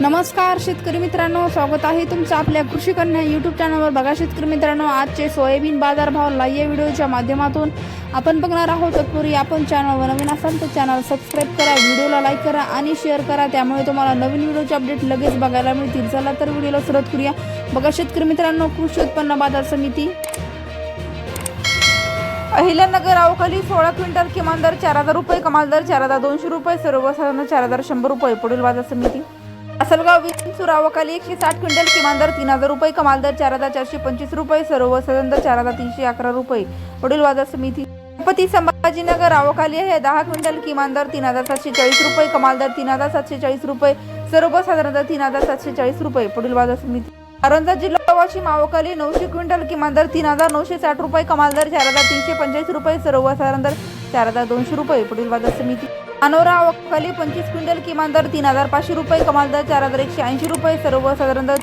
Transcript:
नमस्कार शेतकरी मित्रांनो. स्वागत आहे तुमचं आपल्या कृषी कन्या यूट्यूब चॅनलवर बघा शेतकरी मित्रांनो आजचे सोयाबीन बाजारभाव लाईव्ह व्हिडिओच्या माध्यमातून आपण बघणार आहोत. तत्पूर्वी आपण चॅनलवर नवीन असाल तर चॅनल सबस्क्राईब करा व्हिडिओला लाईक करा आणि शेअर करा. त्यामुळे तुम्हाला नवीन व्हिडिओचे अपडेट लगेच बघायला मिळतील. चला तर व्हिडिओला सुरुवात करूया. बघा शेतकरी मित्रांनो कृषी उत्पन्न बाजार समिती. अहिल्यानगर अवकाली सोळा क्विंटल किमान दर चार हजार रुपये कमाल दर चार हजार दोनशे रुपये सर्वसाधारण चार हजार शंभर रुपये पुढील बाजार समिती. असलगाव विंचूर अवकाली एकशे साठ क्विंटल किमान दर तीन हजार रुपये कमाल दर चार हजार चारशे पंचवीस रुपये सर्वसाधारण दर चार हजार तीनशे अकरा रुपये. वडील बाजार समिती छत्रपती संभाजीनगर आवकाली आहे. दहा क्विंटल किमान दर तीन हजार सातशे चाळीस रुपये कमाल दर तीन हजार सातशे चाळीस रुपये सर्वसाधारण दर तीन हजार सातशे चाळीस रुपये. पुढील बाजार समिती कारंजा जिल्हा वाशिम अवकाली नऊशे क्विंटल किमान दर तीन हजार नऊशे साठ रुपये कमाल दर चार हजार तीनशे पंचाळीस रुपये सर्वसाधारण दर चार हजार दोनशे रुपये. पुढील बाजार समिती अनोरा अवकाली पंचवीस क्विंटल किमान दर तीन हजार पाचशे रुपये कमाल दर चार हजार एकशे ऐंशी रुपये. सर्वसाधारण दर